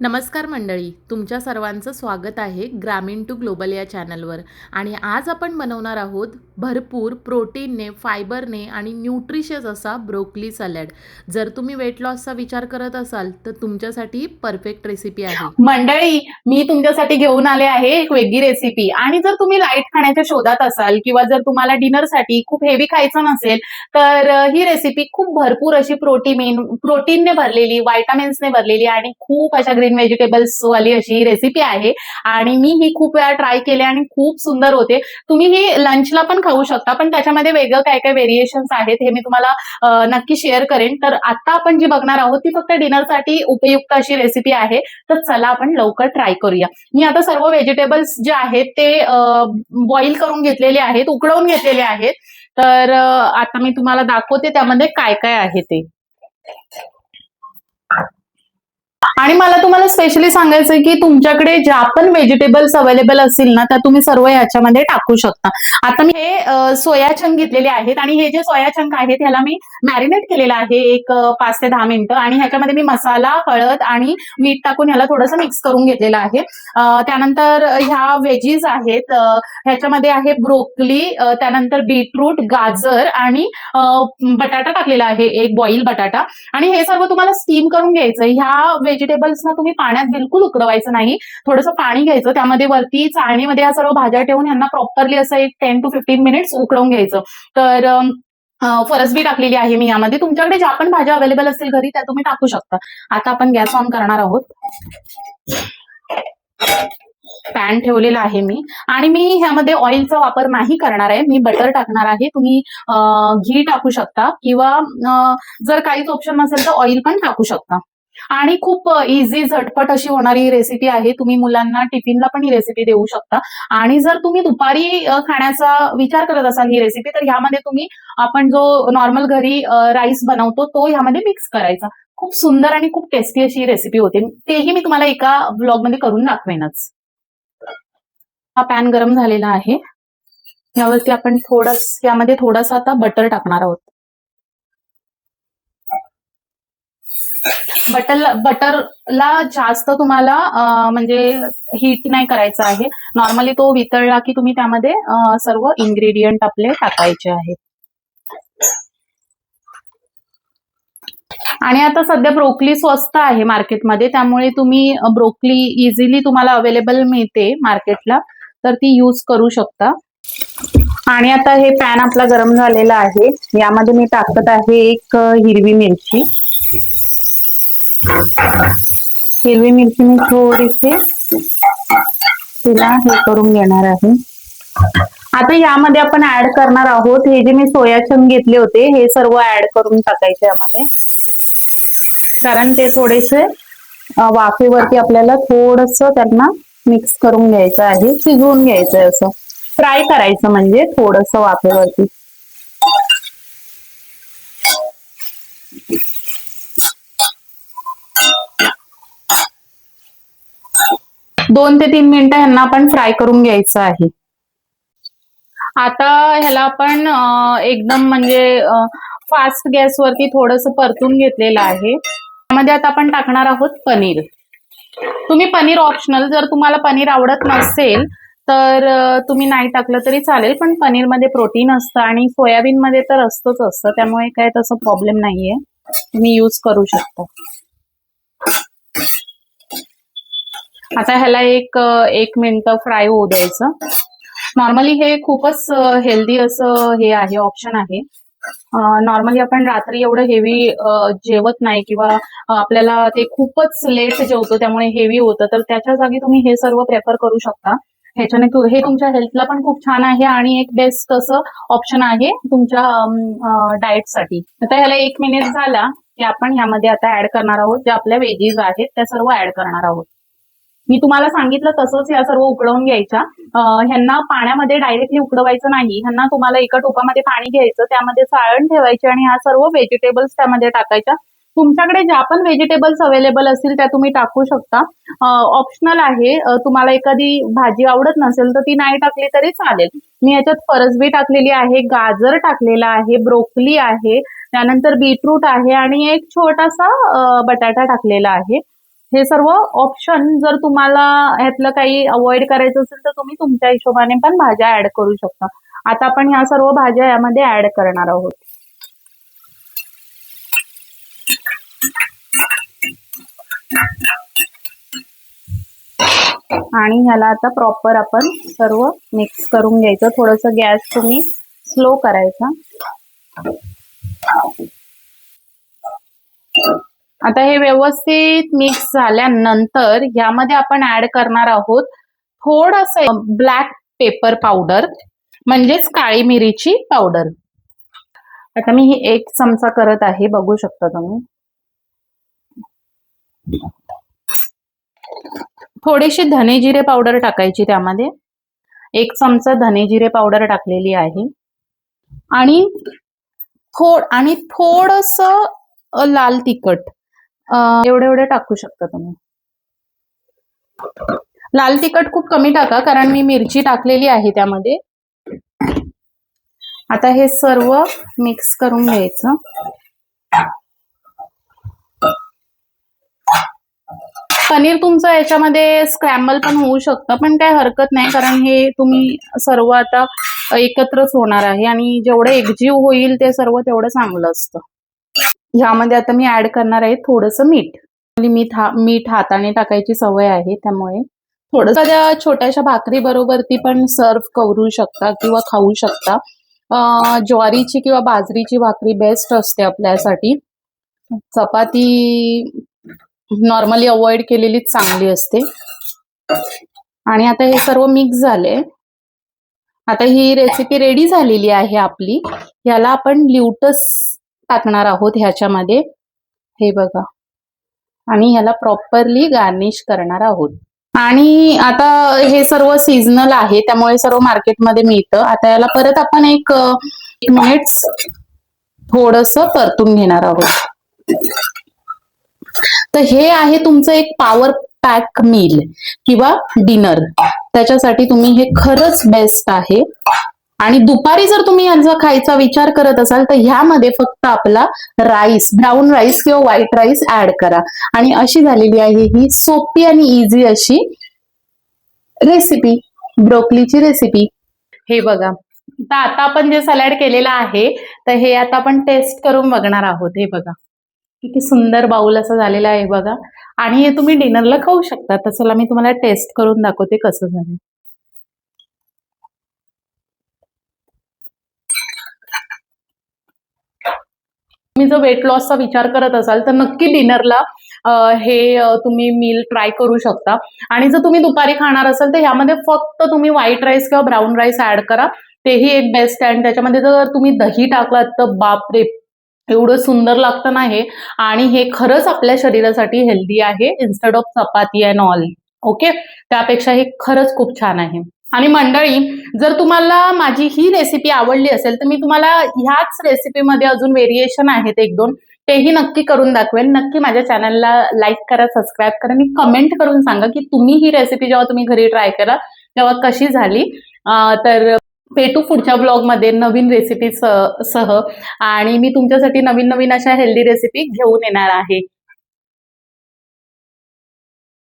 नमस्कार मंडळी तुमच्या सर्वांचं स्वागत आहे ग्रामीण टू ग्लोबल या चॅनलवर. आणि आज आपण बनवणार आहोत भरपूर प्रोटीनने फायबरने आणि न्यूट्रिशियस असा ब्रोकली सॅलड. जर तुम्ही वेट लॉसचा विचार करत असाल तर तुमच्यासाठी परफेक्ट रेसिपी आहे. मंडळी मी तुमच्यासाठी घेऊन आले आहे एक वेगळी रेसिपी आणि जर तुम्ही लाइट खाण्याच्या शोधात असाल किंवा जर तुम्हाला डिनरसाठी खूप हेवी खायचं नसेल तर ही रेसिपी खूप भरपूर अशी प्रोटीन प्रोटीनने भरलेली व्हायटामिन्सने भरलेली आणि खूप अशा ग्रीन व्हेजिटेबल्स वाली अशी ही रेसिपी आहे. आणि मी ही खूप वेळा ट्राय केली आणि खूप सुंदर होते. तुम्ही ही लंचला पण खाऊ शकता पण त्याच्यामध्ये वेगळं काय काय व्हेरिएशन्स आहेत हे मी तुम्हाला नक्की शेअर करेन. तर आता आपण जी बघणार आहोत ती फक्त डिनरसाठी उपयुक्त अशी रेसिपी आहे. तर चला आपण लवकर ट्राय करूया. मी आता सर्व व्हेजिटेबल्स जे आहेत ते बॉईल करून घेतलेले आहेत उकडवून घेतलेले आहेत. तर आता मी तुम्हाला दाखवते त्यामध्ये काय काय आहे ते. आणि मला तुम्हाला स्पेशली सांगायचं आहे की तुमच्याकडे ज्या पण व्हेजिटेबल्स अवेलेबल असतील ना त्या तुम्ही सर्व ह्याच्यामध्ये टाकू शकता. आता मी हे अ, सोया घेतलेले आहेत आणि हे जे सोया चंक आहेत ह्याला मी मॅरिनेट केलेलं आहे एक पाच ते दहा मिनिटं. आणि ह्याच्यामध्ये मी मसाला हळद आणि मीठ टाकून ह्याला थोडंसं मिक्स करून घेतलेलं आहे. त्यानंतर ह्या व्हेजीज आहेत ह्याच्यामध्ये आहे ब्रोकली त्यानंतर बीटरूट गाजर आणि बटाटा टाकलेला आहे एक बॉईल बटाटा. आणि हे सर्व तुम्हाला स्टीम करून घ्यायचं ह्या व्हेजिटेबल्सना तुम्ही पाण्यात बिलकुल उकडवायचं नाही. थोडंसं पाणी घ्यायचं त्यामध्ये वरती चाळणीमध्ये या सर्व भाज्या ठेवून यांना प्रॉपरली असं एक टेन टू फिफ्टीन मिनिट्स उकडवून घ्यायचं. तर फरसबी टाकलेली आहे मी यामध्ये. तुमच्याकडे ज्या पण भाज्या अवेलेबल असतील घरी त्या तुम्ही टाकू शकता. आता आपण गॅस ऑन करणार आहोत. पॅन ठेवलेला आहे मी. आणि मी ह्यामध्ये ऑइलचा वापर नाही करणार आहे. मी बटर टाकणार आहे. तुम्ही घी टाकू शकता किंवा जर काहीच ऑप्शन नसेल तर ऑइल पण टाकू शकता. आणि खूप इझी झटपट अशी होणारी रेसिपी आहे. तुम्ही मुलांना टिफिनला पण ही रेसिपी देऊ शकता. आणि जर तुम्ही दुपारी खाण्याचा विचार करत असाल ही रेसिपी तर ह्यामध्ये तुम्ही आपण जो नॉर्मल घरी राईस बनवतो तो ह्यामध्ये मिक्स करायचा. खूप सुंदर आणि खूप टेस्टी अशी रेसिपी होते. तेही मी तुम्हाला एका ब्लॉगमध्ये करून दाखवेनच. हा पॅन गरम झालेला आहे. यावरती आपण थोडस यामध्ये थोडासा आता बटर टाकणार आहोत. बटर बटरला जास्त तुम्हाला म्हणजे हीट नाही करायचं आहे. नॉर्मली तो वितळला की तुम्ही त्यामध्ये सर्व इन्ग्रेडियंट आपले टाकायचे आहेत. आणि आता सध्या ब्रोकली स्वस्त आहे मार्केटमध्ये त्यामुळे तुम्ही ब्रोकली इझिली तुम्हाला अवेलेबल मिळते मार्केटला तर ती यूज करू शकता. आणि आता हे पॅन आपला गरम झालेला आहे. यामध्ये मी टाकत आहे एक हिरवी मिरची. हिरवी मिरची मी थोडीशी तिला हे करून घेणार आहे. आता यामध्ये आपण ऍड करणार आहोत. हे जे मी सोया घेतले होते हे सर्व ऍड करून टाकायचे यामध्ये कारण ते थोडेसे वाफेवरती आपल्याला थोडस त्यांना मिक्स करून घ्यायचं आहे शिजवून घ्यायचं आहे असं. फ्राय करायचं म्हणजे थोडस वाफेवरती. दोन ते तीन मिनिटं ह्यांना आपण फ्राय करून घ्यायचं आहे. आता ह्याला आपण एकदम म्हणजे फास्ट गॅसवरती थोडस परतून घेतलेलं आहे. त्यामध्ये आता आपण टाकणार आहोत पनीर. तुम्ही पनीर ऑप्शनल जर तुम्हाला पनीर आवडत नसेल तर तुम्ही नाही टाकलं तरी चालेल पण पनीरमध्ये प्रोटीन असतं आणि सोयाबीन मध्ये तर असतंच असतं त्यामुळे काय तसं प्रॉब्लेम नाहीये. तुम्ही यूज करू शकता. आता ह्याला एक एक मिनिट फ्राय होऊ द्यायचं. नॉर्मली हे खूपच हेल्दी असं हे आहे ऑप्शन आहे. नॉर्मली आपण रात्री एवढं हेवी जेवत नाही किंवा आपल्याला ते खूपच लेट जेवतो त्यामुळे हेवी होतं तर त्याच्या जागी तुम्ही हे सर्व प्रेफर करू शकता. ह्याच्याने हे तुमच्या हेल्थला पण खूप छान आहे आणि एक बेस्ट असं ऑप्शन आहे तुमच्या डाएटसाठी आता ह्याला एक मिनिट झाला की आपण ह्यामध्ये आता ऍड करणार आहोत जे आपल्या वेजीज आहेत त्या सर्व ऍड करणार आहोत. मी तुम्हाला सांगितलं तसंच या सर्व उकळवून घ्यायच्या. ह्यांना पाण्यामध्ये डायरेक्टली उकडवायचं नाही. ह्यांना तुम्हाला एका टोपामध्ये पाणी घ्यायचं त्यामध्ये साळण ठेवायची आणि ह्या सर्व व्हेजिटेबल्स त्यामध्ये टाकायच्या. तुमच्याकडे ज्या पण व्हेजिटेबल्स अवेलेबल असतील त्या तुम्ही टाकू शकता. ऑप्शनल आहे तुम्हाला एखादी भाजी आवडत नसेल तर ती नाही टाकली तरी चालेल. मी याच्यात फरसबी टाकलेली आहे गाजर टाकलेला आहे ब्रोकली आहे त्यानंतर बीटरूट आहे आणि एक छोटासा बटाटा टाकलेला आहे. हे सर्व ऑप्शन जर तुम्हाला ह्यातलं काही अवॉइड करायचं असेल तर तुम्ही तुमच्या हिशोबाने पण भाज्या ऍड करू शकता. आता आपण ह्या सर्व भाज्या यामध्ये ऍड करणार आहोत. आणि ह्याला आता प्रॉपर आपण सर्व मिक्स करून घ्यायचं. थोडस गॅस तुम्ही स्लो करायचा. आता हे व्यवस्थित मिक्स झाल्यानंतर ह्यामध्ये आपण ऍड करणार आहोत थोडस ब्लॅक पेपर पावडर म्हणजेच काळी मिरीची पावडर आता मी ही एक चमचा करत आहे बघू शकता तुम्ही. थोडीशी धने जिरे पावडर टाकायची त्यामध्ये. एक चमचा धने जिरे पावडर टाकलेली आहे. आणि थोड आणि थोडस लाल तिखट. एवढे एवढे टाकू शकता तुम्ही. लाल तिखट खूप कमी टाका कारण मी मिरची टाकलेली आहे त्यामध्ये. आता हे सर्व मिक्स करून घ्यायचं. पनीर तुमचं याच्यामध्ये स्क्रॅम्बल पण होऊ शकतं पण काय हरकत नाही कारण हे तुम्ही सर्व आता एकत्रच होणार आहे आणि जेवढं एकजीव होईल ते सर्व तेवढं चांगलं असतं. ह्यामध्ये आता मी ऍड करणार आहे थोडंसं मीठ. आणि मीठ हा मीठ हाताने टाकायची सवय आहे त्यामुळे थोडंसं त्या छोट्याशा भाकरी बरोबर ती पण सर्व करू शकता किंवा खाऊ शकता. ज्वारीची किंवा बाजरीची भाकरी बेस्ट असते आपल्यासाठी. चपाती नॉर्मली अवॉइड केलेलीच चांगली असते. आणि आता हे सर्व मिक्स झाले. आता ही रेसिपी रेडी झालेली आहे आपली. याला आपण ल्युटस टाकणार आहोत ह्याच्यामध्ये. हे बघा. आणि ह्याला प्रॉपरली गार्निश करणार आहोत. आणि आता हे सर्व सीझनल आहे त्यामुळे सर्व मार्केटमध्ये मिळतं. आता याला परत आपण एक मिनिट्स थोडस परतून घेणार आहोत. तर हे आहे तुमचं एक पॉवर पॅक मील किंवा डिनर त्याच्यासाठी तुम्ही हे खरंच बेस्ट आहे. आणि दुपारी जर तुम्ही यांचा खायचा विचार करत असाल तर ह्यामध्ये फक्त आपला राईस ब्राऊन राईस किंवा व्हाईट राईस ऍड करा. आणि अशी झालेली आहे ही सोपी आणि इझी अशी रेसिपी ब्रोकलीची रेसिपी हे बघा. तर आता आपण जे सलाड केलेलं आहे तर हे आता आपण टेस्ट करून बघणार आहोत. हे बघा. किती सुंदर बाऊल असं झालेलं आहे बघा. आणि हे तुम्ही डिनरला खाऊ शकता. तर चला मी तुम्हाला टेस्ट करून दाखवते कसं झालं तुम्ही जर वेट लॉसचा विचार करत असाल तर नक्की डिनरला हे तुम्ही मील ट्राय करू शकता. आणि जर तुम्ही दुपारी खाणार असाल तर ह्यामध्ये फक्त तुम्ही व्हाईट राईस किंवा ब्राऊन राईस ऍड करा. तेही एक बेस्ट आहे आणि त्याच्यामध्ये जर तुम्ही दही टाकलात तर बापरे! एवढं सुंदर लागतं ना हे. आणि हे खरंच आपल्या शरीरासाठी हेल्दी आहे instead of chapati and all okay त्यापेक्षा हे खरंच खूप छान आहे. आणि मंडळी जर तुम्हाला माझी ही रेसिपी आवडली असेल तर मी तुम्हाला ह्याच रेसिपीमध्ये अजून व्हेरिएशन आहेत एक दोन तेही नक्की करून दाखवेल नक्की माझ्या चॅनलला लाईक करा सबस्क्राईब करा आणि कमेंट करून सांगा की तुम्ही ही रेसिपी जेव्हा तुम्ही घरी ट्राय करा तेव्हा कशी झाली. तर भेटू पुढच्या ब्लॉगमध्ये नवीन रेसिपी सह. आणि मी तुमच्यासाठी नवीन नवीन अशा हेल्दी रेसिपी घेऊन येणार आहे.